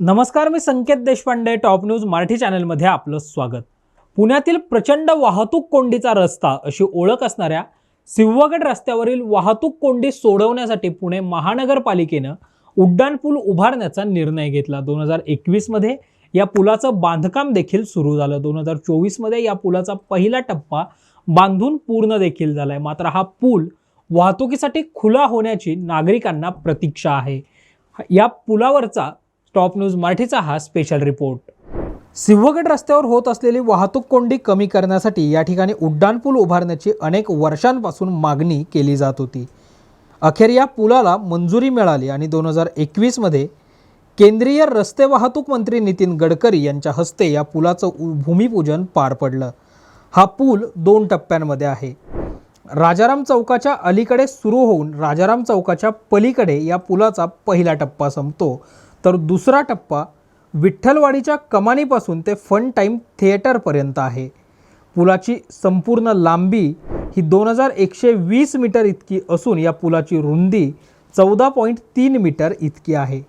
नमस्कार मी Sanket Deshpande top news Marathi चॅनलमध्ये आपलं स्वागत. पुण्यातील प्रचंड वाहतूक कोंडीचा रस्ता अशी ओळख असणाऱ्या सिंहगड रस्त्यावरील वाहतूक कोंडी सोडवण्यासाठी पुणे महानगरपालिकेनं उड्डाणपूल उभारण्याचा निर्णय घेतला. दोन हजार एकवीसमध्ये या पुलाचं बांधकाम देखील सुरू झालं. दोन हजार चोवीसमध्ये या पुलाचा पहिला टप्पा बांधून पूर्ण देखील झालाय. मात्र हा पूल वाहतुकीसाठी खुला होण्याची नागरिकांना प्रतीक्षा आहे. या पुलावरचा टॉप न्यूज मराठीचा हा स्पेशल रिपोर्ट सिंहगड रस्त्यावर होत असलेली वाहतूक कोंडी कमी करण्यासाठी या ठिकाणी उड्डाणपूल उभारण्याची अनेक वर्षांपासून मागणी केली जात होती. अखेर या पुलाला मंजुरी मिळाली आणि दोन हजार एकवीसमध्ये केंद्रीय रस्ते वाहतूक मंत्री नितीन गडकरी यांच्या हस्ते या पुलाचं भूमिपूजन पार पडलं. हा पूल दोन टप्प्यांमध्ये आहे. राजाराम चौकाच्या अलीकडे सुरू होऊन राजाराम चौकाच्या पलीकडे या पुलाचा पहिला टप्पा संपतो. तर दुसरा टप्पा विठ्ठलवाडीच्या कमानीपासून ते फन टाईम थिएटरपर्यंत आहे. पुलाची संपूर्ण लांबी ही दोन हजार एकशे वीस मीटर इतकी असून या पुलाची रुंदी चौदा पॉईंट तीन मीटर इतकी आहे.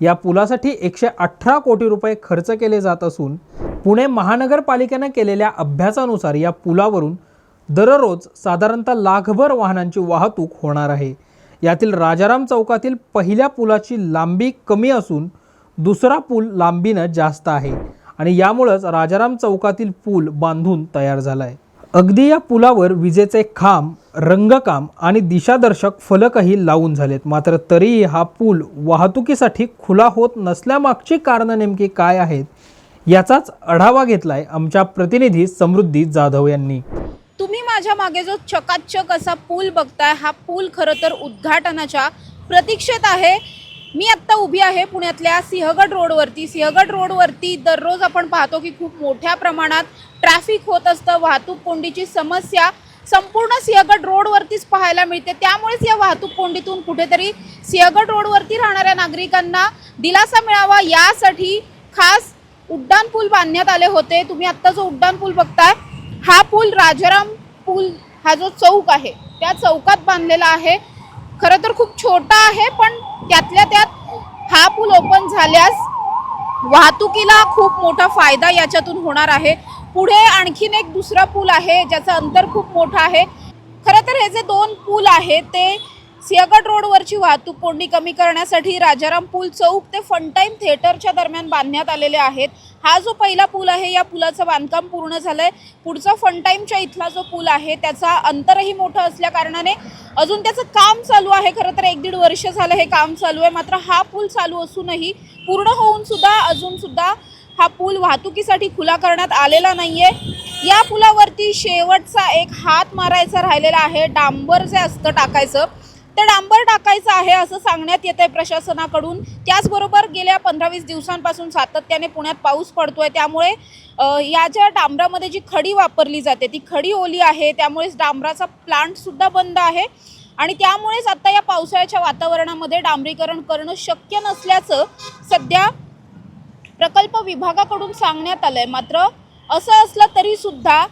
या पुलासाठी एकशे अठरा कोटी रुपये खर्च केले जात असून पुणे महानगरपालिकेनं केलेल्या अभ्यासानुसार या पुलावरून दररोज साधारणतः लाखभर वाहनांची वाहतूक होणार आहे. यातील राजाराम चौकातील पहिल्या पुलाची लांबी कमी असून दुसरा पूल लांबीनं जास्त आहे आणि यामुळंच राजाराम चौकातील पूल बांधून तयार झाला आहे अगदी या पुलावर विजेचे खांब रंगकाम आणि दिशादर्शक फलकही लावून झालेत. मात्र तरीही हा पूल वाहतुकीसाठी खुला होत नसल्यामागची कारणं नेमकी काय आहेत याचाच आढावा घेतलाय आमच्या प्रतिनिधी समृद्धी जाधव यांनी. तुम्ही माझ्या मागे जो चकाचक असा पूल बघताय हा पूल खरं तर उद्घाटनाच्या प्रतीक्षेत आहे. मी आत्ता उभी आहे पुण्यातल्या सिंहगड रोडवरती. सिंहगड रोडवरती दररोज आपण पाहतो की खूप मोठ्या प्रमाणात ट्रॅफिक होत असतं वाहतूक कोंडीची समस्या संपूर्ण सिंहगड रोडवरतीच पाहायला मिळते. त्यामुळेच या वाहतूक कोंडीतून कुठेतरी सिंहगड रोडवरती राहणाऱ्या नागरिकांना दिलासा मिळावा. यासाठी खास उड्डाण पूल बांधण्यात आले होते. तुम्ही आत्ता जो उड्डाण पूल बघताय हा पूल राजाराम पूल हा जो चौक आहे त्या चौकात बांधलेला आहे. खरं तर खूप छोटा आहे पण त्यातल्या त्यात हा पूल ओपन झाल्यास वाहतुकीला खूप मोठा फायदा याच्यातून होणार आहे. पुढे आणखीन एक दुसरा पूल आहे ज्याचं अंतर खूप मोठं आहे. खरं तर हे जे दोन पूल आहेत ते सिंहगड रोडवरची वाहतूक कोंडी कमी करण्यासाठी राजाराम पूल चौक ते फनटाईम थिएटरच्या दरम्यान बांधण्यात आलेले आहेत. हा जो पहिला पूल आहे या पुलाचं बांधकाम पूर्ण झालंय. पुढचा फनटाईमच्या इथला जो पूल आहे त्याचा अंतरही मोठं असल्या कारणाने अजून त्याचं काम चालू आहे. खरं तर एक दीड वर्ष झालं हे काम चालू आहे. मात्र हा पूल चालू असूनही पूर्ण होऊन सुद्धा अजून सुद्धा हा पूल वाहतुकीसाठी खुला करण्यात आलेला नाहीये. या पुलावरती शेवटचा एक हात मारायचा राहिलेला आहे. डांबर जे असतं टाकायचं ते डांबर टाकायचं आहे असं सांगण्यात येत आहे प्रशासनाकडून. त्याचबरोबर गेल्या पंधरा वीस दिवसांपासून सातत्याने पुण्यात पाऊस पडतोय. त्यामुळे या ज्या डांबरामध्ये जी खडी वापरली जाते ती खडी ओली आहे. त्यामुळेच डांबराचा प्लांट सुद्धा बंद आहे. आणि त्यामुळेच आता या पावसाळ्याच्या वातावरणामध्ये डांबरीकरण करणं शक्य नसल्याचं सध्या प्रकल्प विभागाकडून सांगण्यात आलंय. मात्र असं असलं तरी सुद्धा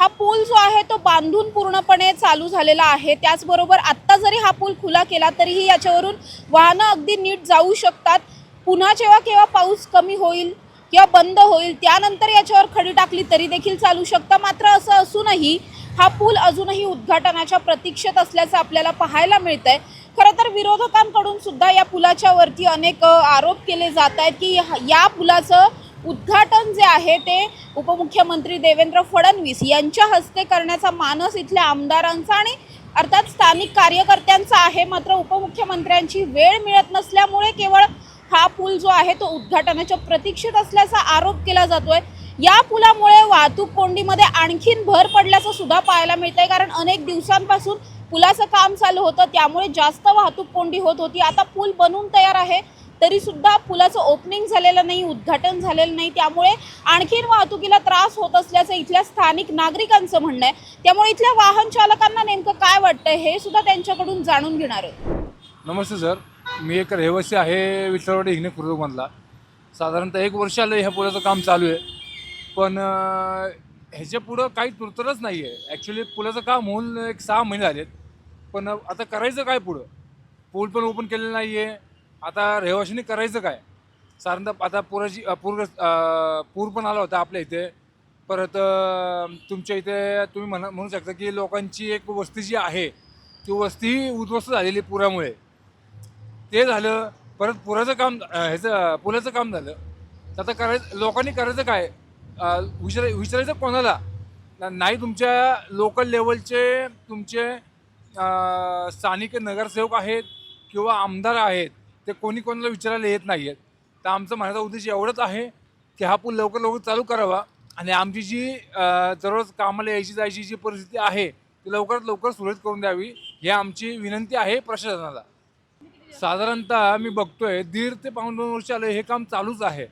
हा पूल जो आहे तो बांधून पूर्णपणे चालू झालेला आहे. त्याचबरोबर आत्ता जरी हा पूल खुला केला तरीही याच्यावरून वाहनं अगदी नीट जाऊ शकतात. पुन्हा जेव्हा केव्हा पाऊस कमी होईल किंवा बंद होईल त्यानंतर याच्यावर खडी टाकली तरी देखील चालू शकतं. मात्र असं असूनही हा पूल अजूनही उद्घाटनाच्या प्रतीक्षेत असल्याचं आपल्याला पाहायला मिळतंय. खरं तर विरोधकांकडून सुद्धा या पुलाच्या वरती अनेक आरोप केले जात आहेत की या पुलाचं उद्घाटन जे आहे ते उपमुख्यमंत्री देवेंद्र फडणवीस यांच्या हस्ते करण्याचा मानस इथल्या आमदारांचा आणि अर्थात स्थानिक कार्यकर्त्यांचा आहे. मात्र उपमुख्यमंत्र्यांची वेळ मिळत नसल्यामुळे केवळ हा पूल जो आहे तो उद्घाटनाच्या प्रतीक्षेत असल्याचा आरोप केला जातोय. या पुलामुळे वाहतूक कोंडीमध्ये आणखीन भर पडल्याचं सुद्धा पाहायला मिळतंय. कारण अनेक दिवसांपासून पुलाचं काम चालू होतं. त्यामुळे जास्त वाहतूक कोंडी होत होती. आता पूल बनून तयार आहे. तरी सुद्धा पुलाचं ओपनिंग झालेलं नाही उद्घाटन झालेलं नाही. त्यामुळे आणखीन वाहतुकीला त्रास होत असल्याचं इथल्या स्थानिक नागरिकांचं म्हणणं आहे. त्यामुळे इथल्या वाहन चालकांना नेमकं काय वाटतंय हे सुद्धा त्यांच्याकडून जाणून घेणार आहे नमस्ते सर. मी एक रहिवासी आहे विठ्ठलवाडी हिंगणे खुर्दमधला साधारणतः एक वर्ष आलं ह्या पुलाचं काम चालू आहे. पण ह्याच्या पुढं काही तुरतरच नाही आहे. ॲक्च्युली पुलाचं काम होऊन एक सहा महिने झालेत. पण आता करायचं काय पुढं? पूल पण ओपन केलेलं नाही आहे आता रहिवाशांनी करायचं काय? साधारणतः आता पुराची पूर पूर पण आला होता आपल्या इथे. परत तुमच्या इथे तुम्ही म्हणा म्हणू शकता की लोकांची एक वस्ती जी आहे ती वस्ती उद्ध्वस्त झालेली पुरामुळे. ते झालं परत पुराचं काम ह्याचं पुलाचं काम झालं. तर आता करायचं लोकांनी करायचं काय? विचाराय विचारायचं कोणाला? नाही तुमच्या लोकल लेवलचे तुमचे स्थानिक नगरसेवक आहेत किंवा आमदार आहेत ते कोणी कोणाला विचारायला येत नाही आहेत तर आमचं म्हणायचा उद्देश एवढंच आहे की हा पूल लवकर लवकर चालू करावा आणि आमची जी दररोज कामाला यायची जायची जी परिस्थिती आहे ती लवकरात लवकर सुरळीत करून द्यावी ही आमची विनंती आहे प्रशासनाला. साधारणतः मी बघतोय दीड ते पाऊण दोन वर्ष आलं हे काम चालूच आहे.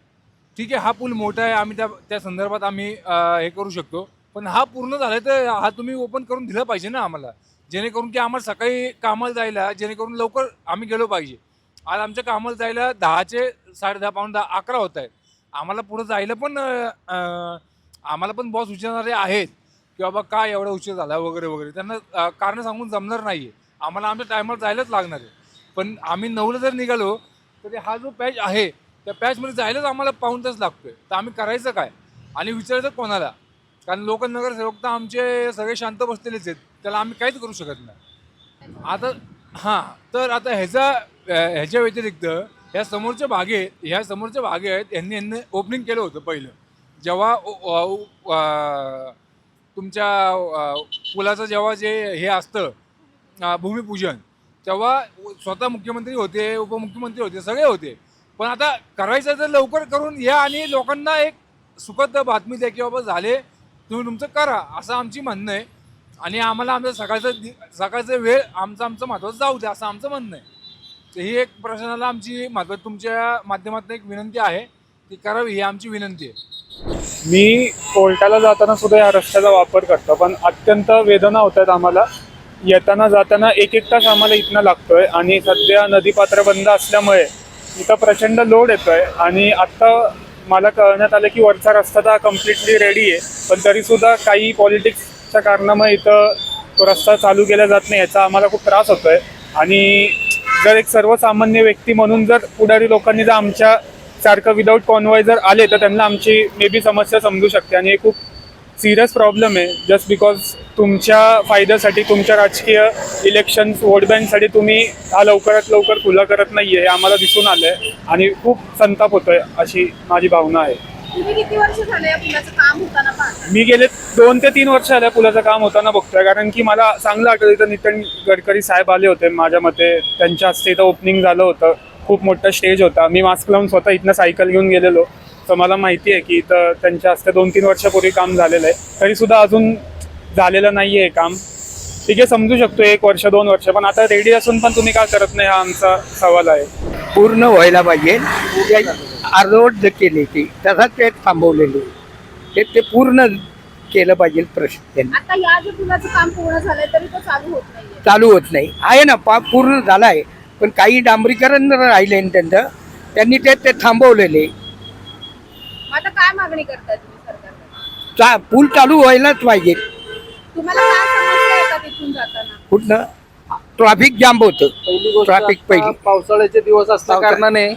ठीक आहे हा पूल मोठा आहे आम्ही त्या त्या संदर्भात आम्ही हे करू शकतो. पण हा पूर्ण झाला तर हा तुम्ही ओपन करून दिला पाहिजे ना आम्हाला. जेणेकरून की आम्हाला सकाळी कामाला जायला जेणेकरून लवकर आम्ही गेलो पाहिजे. आज आमच्या कामाला जायला दहाचे साडे दहा पाऊण दहा अकरा होत आहेत. आम्हाला पुढं जायला पण आम्हाला पण बॉस विचारणारे आहेत की बाबा काय एवढा उशीर झाला वगैरे वगैरे. त्यांना कारण कारणं सांगून जमणार नाही आहे आम्हाला आमच्या टायमाला जायलाच लागणार आहे. पण आम्ही नऊला जर निघालो तर हा जो पॅच आहे त्या पॅचमध्ये जायलाच आम्हाला पाहून तास लागतो आहे तर आम्ही करायचं काय? आणि विचारायचं कोणाला? कारण लोक नगरसेवक तर आमचे सगळे शांत बसलेलेच आहेत. त्याला आम्ही काहीच करू शकत नाही. आता हां तर आता ह्याचा ह्याच्या व्यतिरिक्त ह्या समोरच्या बागेत ह्या समोरच्या बागे आहेत यांनी यांनी ओपनिंग केलं होतं पहिलं. जेव्हा तुमच्या पुलाचं जेव्हा जे हे असतं भूमिपूजन तेव्हा स्वतः मुख्यमंत्री होते उपमुख्यमंत्री होते सगळे होते. पण आता करायचं तर लवकर करून या आणि लोकांना एक सुखद बातमी द्या की बाबा झाले तुम्ही तुमचं करा असं आमची म्हणणं आहे. आणि आम्हाला आमचं सकाळचं दि- सकाळचं वेळ आमचं आमचं महत्त्वाचं जाऊ द्या असं आमचं म्हणणं आहे. तर ही एक प्रशासनाला आमची महत्त्व तुमच्या माध्यमातून एक विनंती आहे ती करावी ही आमची विनंती आहे. मी कोर्टाला जाताना सुद्धा या रस्त्याचा वापर करतो पण अत्यंत वेदना होत आहेत आम्हाला. येताना जाताना एक एक तास आम्हाला इथनं लागतोय आणि सध्या नदीपात्र बंद असल्यामुळे इथं प्रचंड लोड येतोय आणि आत्ता मला कळण्यात आलं की वरचा रस्ता तर कम्प्लिटली रेडी आहे पण तरीसुद्धा काही पॉलिटिक्स ट्रॅफिकच्या कारणामुळे इथं तो रस्ता चालू केला जात नाही याचा आम्हाला खूप त्रास होतोय. आणि जर एक सर्वसामान्य व्यक्ती म्हणून जर पुढारी लोकांनी जर आमच्या सारखं विदाऊट कॉन्वॉय जर आले तर त्यांना आमची मे बी समस्या समजू शकते. आणि हे खूप सिरियस प्रॉब्लेम आहे. जस्ट बिकॉज तुमच्या फायद्यासाठी तुमच्या राजकीय इलेक्शन्स वोट बँकसाठी तुम्ही हा लवकरात लवकर खुला करत नाही आहे हे आम्हाला दिसून आलं आहे आणि खूप संताप होतोय अशी माझी भावना आहे. तुम्ही किती वर्ष झाले या पुलाचं काम होताना पाहता? मी गेले दोन ते तीन वर्ष आल्या पुलाचं काम होताना बघतोय. कारण की मला चांगलं आठवतं इथं नितीन गडकरी साहेब आले होते माझ्या मते. त्यांच्या हस्ते इथं ओपनिंग झालं होतं. खूप मोठं स्टेज होता. मी मास्क लावून स्वतः इथनं सायकल घेऊन गेलेलो. तर मला माहिती आहे की इथं त्यांच्या हस्ते दोन तीन वर्षापूर्वी काम झालेलं आहे. तरीसुद्धा अजून झालेलं नाही आहे काम. ठीक आहे समजू शकतो एक वर्ष दोन वर्ष. पण आता रेडी असून पण तुम्ही का करत नाही? हा आमचा सवाल आहे. पूर्ण व्हायला पाहिजे. अर्धवट जे केले ते तसाच ते थांबवलेले. ते ते पूर्ण केलं पाहिजे प्रश्न त्यांनी. आता या जे पुलाचं काम पूर्ण झालंय तरी तो चालू होत नाहीये. चालू होत नाही. आहे ना पा पूर्ण झाला आहे पण काही डांबरीकरण राहिले ना त्यांचं. त्यांनी ते ते थांबवलेले. आता काय मागणी करताय तुम्ही सरकारकडे चा पूल चालू व्हायलाच पाहिजे. तुम्हाला काय समस्या येतात इथून जाताना? कुठनं? ट्रॅफिक जाम होतं. पहिली गोष्ट ट्रॅफिक आता पहिली. पावसाळ्याचे दिवस असल्या पावसाळ्या- कारणाने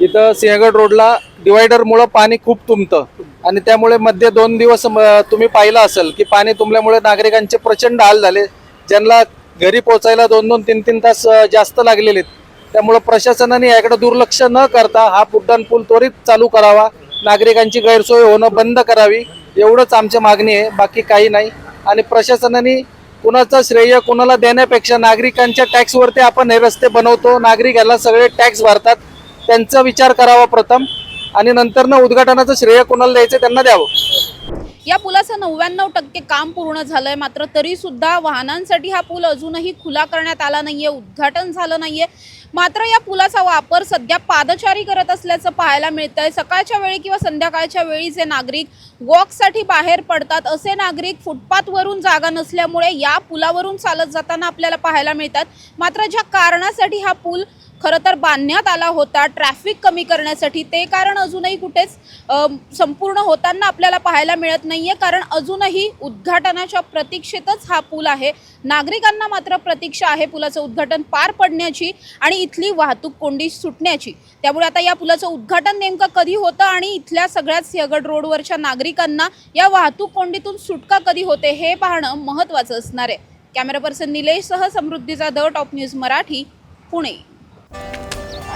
इथं सिंहगड रोडला डिवायडर मुळे पाणी खूप तुंबतं. आणि त्यामुळे मध्ये दोन दिवस म, तुम्ही पाहिलं असेल की पाणी तुंबल्यामुळे नागरिकांचे प्रचंड हाल झाले. ज्यांना घरी पोहोचायला दोन दोन तीन तीन तास अ, जास्त लागलेले आहेत. त्यामुळे प्रशासनाने याकडे दुर्लक्ष न करता हा उड्डाण पूल त्वरित चालू करावा. नागरिकांची गैरसोय होणं बंद करावी. एवढंच आमची मागणी आहे. बाकी काही नाही. आणि प्रशासनाने कुणाचं श्रेय कुणाला देण्यापेक्षा नागरिकांच्या टॅक्सवरती आपण हे रस्ते बनवतो. नागरिक याला सगळे टॅक्स भरतात. त्यांचा विचार करावा प्रथम. आणि नंतर ना उद्घाटनाचं श्रेय कोणाला द्यायचं त्यांना द्यावं. या पुलाचं नव्याण्णव टक्के काम पूर्ण झालंय मात्र तरी सुद्धा वाहनांसाठी हा पूल अजूनही खुला करण्यात आला नाहीये. उद्घाटन झालं नाहीये. मात्र या पुलाचा वापर सध्या पादचारी करत असल्याचं पाहायला मिळतंय. सकाळच्या वेळी किंवा संध्याकाळच्या वेळी जे नागरिक वॉकसाठी बाहेर पडतात असे नागरिक फुटपाथवरून जागा नसल्यामुळे या पुलावरून चालत जाताना आपल्याला पाहायला मिळतात. मात्र ज्या कारणासाठी हा पूल खरं तर बांधण्यात आला होता ट्रॅफिक कमी करण्यासाठी. ते कारण अजूनही कुठेच संपूर्ण होताना आपल्याला पाहायला मिळत नाही आहे कारण अजूनही उद्घाटनाच्या प्रतीक्षेतच हा पूल आहे. नागरिकांना मात्र प्रतीक्षा आहे पुलाचं उद्घाटन पार पडण्याची आणि इथली वाहतूक कोंडी सुटण्याची. त्यामुळे आता या पुलाचं उद्घाटन नेमकं कधी होतं आणि इथल्या सगळ्यात सिंहगड रोडवरच्या नागरिकांना या वाहतूक कोंडीतून सुटका कधी होते हे पाहणं महत्त्वाचं असणार आहे. कॅमेरा पर्सन निलेशसह समृद्धीचा the top news Marathi Pune.